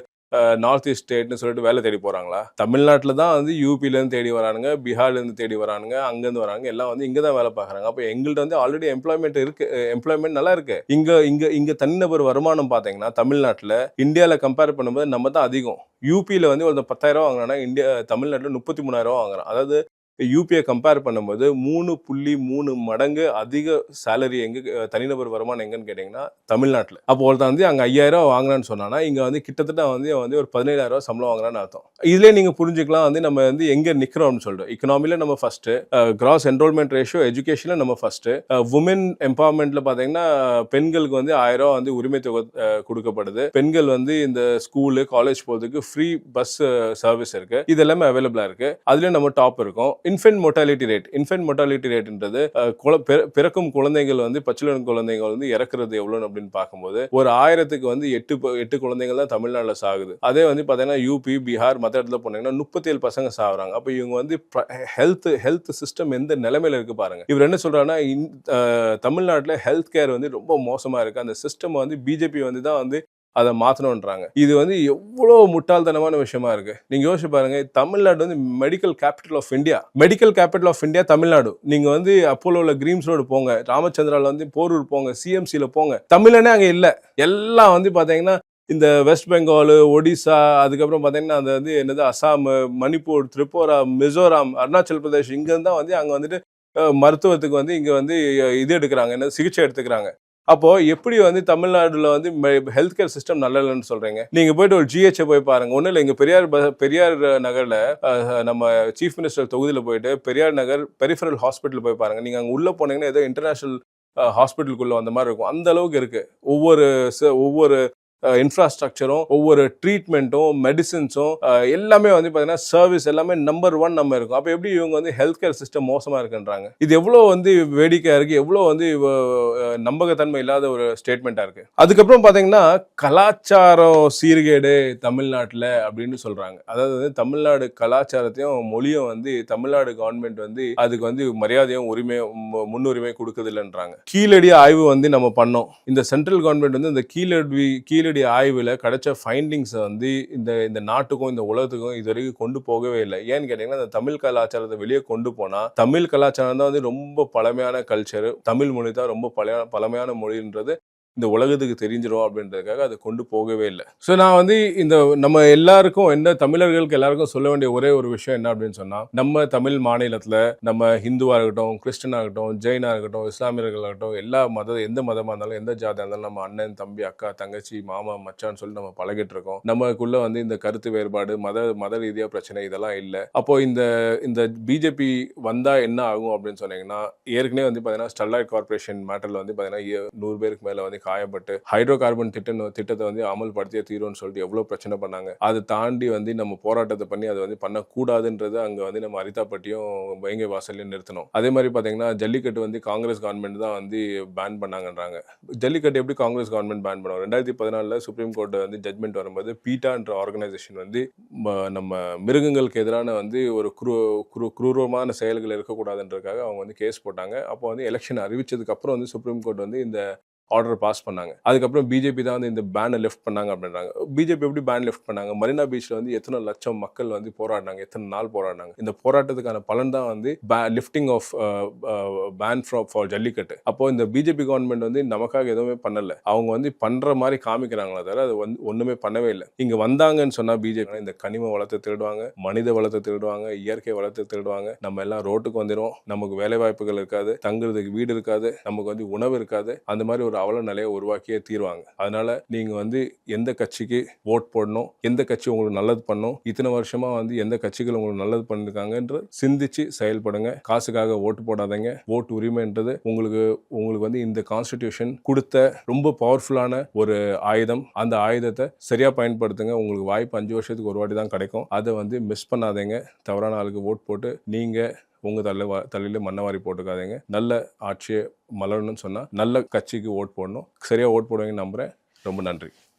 North East ஸ்டேட்னு சொல்லிட்டு வேலை தேடி போகிறாங்களா தமிழ்நாட்டில் தான் வந்து யூபிலேருந்து தேடி வரானுங்க பீகார்லேருந்து தேடி வரானுங்க அங்கேருந்து வராங்க எல்லாம் வந்து இங்கே தான் வேலை பார்க்குறாங்க. அப்போ எங்கள்கிட்ட வந்து ஆல்ரெடி எம்ப்ளாய்மெண்ட் இருக்கு எம்ப்ளாய்மெண்ட் நல்லா இருக்கு. இங்கே இங்கே இங்கே தனிநபர் வருமானம் பார்த்தீங்கன்னா தமிழ்நாட்டில் இந்தியாவில் கம்பேர் பண்ணும்போது நம்ம தான் அதிகம். யூபியில் வந்து ஒரு பத்தாயிரம் வாங்கினா இந்தியா தமிழ்நாட்டில் முப்பத்தி மூணாயிரம் வாங்குறோம் வாங்குறான். அதாவது யூபிஐ கம்பேர் பண்ணும்போது மூணு புள்ளி மூணு மடங்கு அதிக சேலரி எங்க தனிநபர் வருமானம் எங்கன்னு கேட்டிங்கன்னா தமிழ்நாட்டில். அப்போ ஒருத்தன் வந்து அங்கே ஐயாயிரம் ரூபா வாங்குறான்னு சொன்னான்னா இங்கே வந்து கிட்டத்தட்ட வந்து வந்து ஒரு பதினேழாயிரம் ரூபா சம்பளம் வாங்குறான்னு அர்த்தம். இதுலேயே நீங்கள் புரிஞ்சுக்கலாம் வந்து நம்ம வந்து எங்கே நிற்கிறோம்னு சொல்லிட்டு. இக்கனாமியில் நம்ம ஃபஸ்ட்டு கிராஸ் என்ரோல்மெண்ட் ரேஷியோ எஜுகேஷனில் நம்ம ஃபஸ்ட்டு உமன் எம்பவர்மெண்ட்டில் பார்த்தீங்கன்னா பெண்களுக்கு வந்து ஆயிரம் ரூபா வந்து உரிமை தொகை கொடுக்கப்படுது. பெண்கள் வந்து இந்த ஸ்கூலு காலேஜ் போகிறதுக்கு ஃப்ரீ பஸ் சர்வீஸ் இருக்கு. இது எல்லாமே அவைலபிளாக இருக்கு. அதுலேயும் நம்ம டாப் இருக்கும். Infant mortality rate infant mortality ரேட்ன்றது குழ- பிற- பிறக்கும் குழந்தைகள் வந்து பச்சிலன் குழந்தைகள் வந்து இறக்குறது எவ்வளோன்னு அப்படின்னு பார்க்கும்போது ஒரு ஆயிரத்துக்கு வந்து எட்டு எட்டு குழந்தைகள் தான் தமிழ்நாட்டில் சாகுது. அதே வந்து பார்த்தீங்கன்னா யூபி பீகார் மற்ற இடத்துல போனீங்கன்னா முப்பத்தேழு பசங்க சாகுறாங்க. அப்போ இவங்க வந்து ஹெல்த் ஹெல்த் சிஸ்டம் எந்த நிலைமையில இருக்கு பாருங்க. இவர் என்ன சொல்றாருன்னா தமிழ்நாட்டில் ஹெல்த் கேர் வந்து ரொம்ப மோசமாக இருக்கு. அந்த சிஸ்டம் வந்து பிஜேபி வந்து தான் வந்து அதை மாற்றணுன்றாங்க இது வந்து எவ்வளோ முட்டாள்தனமான விஷயமா இருக்கு. நீங்க யோசிச்சு பாருங்க தமிழ்நாடு வந்து medical capital of India medical capital of India Tamil Nadu. நீங்க வந்து அப்போலோவில் கிரீம்ஸ் ரோடு போங்க ராமச்சந்திரால வந்து போரூர் போங்க சிஎம்சியில் போங்க. தமிழனே அங்கே இல்லை. எல்லாம் வந்து பார்த்தீங்கன்னா இந்த வெஸ்ட் பெங்கால் ஒடிசா அதுக்கப்புறம் பார்த்தீங்கன்னா அந்த வந்து என்னது அசாம் மணிப்பூர் திரிபுரா மிசோராம் அருணாச்சல் பிரதேஷ் இங்கேருந்து தான் வந்து அங்கே வந்துட்டு மருத்துவத்துக்கு வந்து இங்கே வந்து இது எடுக்கிறாங்க என்ன சிகிச்சை எடுத்துக்கிறாங்க. அப்போ எப்படி வந்து தமிழ்நாடுல வந்து ஹெல்த் கேர் சிஸ்டம் நல்லா இல்லைன்னு சொல்றீங்க? நீங்க போயிட்டு ஒரு ஜிஹெச் போய் பாருங்க. ஒன்றும் இல்லை இங்க பெரியார் பெரியார் நகர்ல நம்ம சீஃப் மினிஸ்டர் தொகுதியில் போயிட்டு பெரியார் நகர் பெரிஃபரல் ஹாஸ்பிட்டல் போய் பாருங்க. நீங்க அங்க உள்ள போனீங்கன்னா ஏதோ இன்டர்நேஷனல் ஹாஸ்பிட்டலுக்குள்ள வந்த மாதிரி இருக்கும். அந்த அளவுக்கு இருக்கு. ஒவ்வொரு ச- ஒவ்வொரு இன்ஃப்ராஸ்ட்ரக்சரும் ஒவ்வொரு ட்ரீட்மெண்ட்டும் மெடிசின்ஸும் எல்லாமே வந்து பார்த்தீங்கன்னா சர்வீஸ் எல்லாமே நம்பர் ஒன் நம்ம இருக்கும். அப்போ எப்படி இவங்க வந்து ஹெல்த் கேர் சிஸ்டம் மோசமாக இருக்குன்றாங்க? இது எவ்வளோ வந்து வேடிக்கையாக இருக்குது எவ்வளோ வந்து நம்பகத்தன்மை இல்லாத ஒரு ஸ்டேட்மெண்ட்டாக இருக்குது அதுக்கப்புறம் பார்த்தீங்கன்னா கலாச்சாரம் சீர்கேடு தமிழ்நாட்டில் அப்படின்னு சொல்கிறாங்க அதாவது வந்து தமிழ்நாடு கலாச்சாரத்தையும் மொழியும் வந்து தமிழ்நாடு கவர்மெண்ட் வந்து அதுக்கு வந்து மரியாதையும் உரிமை மு- முன்னுரிமை கொடுக்குதில்லைன்றாங்க கீழடி ஆய்வு வந்து நம்ம பண்ணோம். இந்த சென்ட்ரல் கவர்மெண்ட் வந்து இந்த கீழடி கீழடி ஆய்வில் கிடைச்ச ஃபைண்டிங்ஸை வந்து இந்த இந்த நாட்டுக்கும் இந்த உலகத்துக்கும் இது வரைக்கும் கொண்டு போகவே இல்லை. ஏன்னு கேட்டிங்கன்னா இந்த தமிழ் கலாச்சாரத்தை வெளியே கொண்டு போனால் தமிழ் கலாச்சாரம் தான் வந்து ரொம்ப பழமையான கல்ச்சரு தமிழ் மொழி தான் ரொம்ப பழைய பழமையான மொழின்றது. இந்த உலகத்துக்கு தெரிஞ்சிடும் அப்படின்றதுக்காக அதை கொண்டு போகவே இல்லை. ஸோ நான் வந்து இந்த நம்ம எல்லாருக்கும் என்ன தமிழர்களுக்கு எல்லாருக்கும் சொல்ல வேண்டிய ஒரே ஒரு விஷயம் என்ன அப்படின்னு சொன்னால் நம்ம தமிழ் மாநிலத்தில் நம்ம ஹிந்துவாக இருக்கட்டும் கிறிஸ்டனா இருக்கட்டும் ஜெயினாக இருக்கட்டும் இஸ்லாமியர்களாக இருக்கட்டும் எல்லா மத எந்த மதமாக இருந்தாலும் எந்த ஜாதியாக இருந்தாலும் நம்ம அண்ணன் தம்பி அக்கா தங்கச்சி மாமா மச்சான்னு சொல்லி நம்ம பழகிட்டு இருக்கோம். நமக்குள்ள வந்து இந்த கருத்து வேறுபாடு மத மத ரீதியாக பிரச்சனை இதெல்லாம் இல்லை. அப்போ இந்த இந்த பிஜேபி வந்தால் என்ன ஆகும் அப்படின்னு சொன்னீங்கன்னா ஏற்கனவே வந்து பார்த்தீங்கன்னா ஸ்டெர்லைட் கார்பரேஷன் மேட்டரில் வந்து பார்த்தீங்கன்னா ஏ- நூறு பேருக்கு மேலே வந்து காயப்பட்டு ஹைட்ரோ கார்பன் திட்டம் திட்டத்தை வந்து அமல்படுத்தியே தீரும்னு சொல்லிட்டு எவ்வளோ பிரச்சனை பண்ணாங்க. அதை தாண்டி வந்து நம்ம போராட்டத்தை பண்ணி அதை வந்து பண்ணக்கூடாதுன்றது அங்கே வந்து நம்ம அரிதாப்பட்டியும் வைங்கை வாசல்லையும் நிறுத்தணும் அதே மாதிரி பார்த்தீங்கன்னா ஜல்லிக்கட்டு வந்து காங்கிரஸ் கவர்மெண்ட் தான் வந்து பேன் பண்ணாங்கன்றாங்க. ஜல்லிக்கட்டு எப்படி காங்கிரஸ் கவர்மெண்ட் பேன் பண்ணுவோம் ரெண்டாயிரத்தி பதினாலில் சுப்ரீம் கோர்ட் வந்து ஜட்மெண்ட் வரும்போது பீட்டான்ற ஆர்கனைசேஷன் வந்து ம- நம்ம மிருகங்களுக்கு எதிரான வந்து ஒரு குரு குரு குரூரமான செயல்கள் இருக்கக்கூடாதுன்றதுக்காக அவங்க வந்து கேஸ் போட்டாங்க. அப்போ வந்து எலெக்ஷன் அறிவிச்சதுக்கப்புறம் வந்து சுப்ரீம் கோர்ட் வந்து இந்த ஆர்டர் பாஸ் பண்ணாங்க. அதுக்கப்புறம் பிஜேபி தான் வந்து இந்த பேனை லெஃப்ட் பண்ணாங்க அப்படின்றாங்க. பிஜேபி எப்படி பேன் லெஃப்ட் பண்ணாங்க? மரீனா பீச்சில் வந்து எத்தனை லட்சம் மக்கள் வந்து போராடினாங்க? எத்தனை நாள் போராடினாங்க? இந்த போராட்டத்துக்கான பலன் தான் வந்து லிஃப்டிங் ஆஃப் பேன் ஃப்ரா ஃபார் ஜல்லிக்கட்டு. அப்போ இந்த பிஜேபி கவர்மெண்ட் வந்து நமக்காக எதுவுமே பண்ணல. அவங்க வந்து பண்ற மாதிரி காமிக்கிறாங்களா தவிர அது வந்து ஒண்ணுமே பண்ணவே இல்லை. இங்க வந்தாங்கன்னு சொன்னா பிஜேபி இந்த கனிம வளத்தை திருடுவாங்க மனித வளத்தை திருடுவாங்க இயற்கை வளத்தை திருடுவாங்க. நம்ம எல்லாம் ரோட்டுக்கு வந்துடும் நமக்கு வேலை வாய்ப்புகள் இருக்காது. தங்குறதுக்கு வீடு இருக்காது. நமக்கு வந்து உணவு இருக்காது. அந்த மாதிரி ஒரு அவல நிலையை உருவாக்கியே தீர்வாங்க. அதனால நீங்க வந்து எந்த கட்சிக்கு ஓட் போடணும் எந்த கட்சி உங்களுக்கு நல்லது பண்ணும் இத்தனை வருஷமா வந்து எந்த கட்சிகள் உங்களுக்கு நல்லது பண்ணிருக்காங்கன்ற சிந்திச்சு செயல்படுங்க. காசுக்காக ஓட்டு போடாதீங்க. ஓட்டு உரிமைன்றது உங்களுக்கு உங்களுக்கு வந்து இந்த கான்ஸ்டிடியூஷன் கொடுத்த ரொம்ப பவர்ஃபுல்லான ஒரு ஆயுதம். அந்த ஆயுதத்தை சரியா பயன்படுத்துங்க. உங்களுக்கு வாய்ப்பு அஞ்சு வருஷத்துக்கு ஒரு வாட்டி தான் கிடைக்கும். அதை வந்து மிஸ் பண்ணாதீங்க. தவறான ஆளுக்கு ஓட் போட்டு நீங்க உங்கள் தள்ள தலையில மண்ணவாரி போட்டுக்காதீங்க. நல்ல ஆட்சியை மலரணும்னு சொன்னால் நல்ல கட்சிக்கு ஓட் போடணும். சரியாக ஓட் போடுவீங்கன்னு நம்புகிறேன் ரொம்ப நன்றி.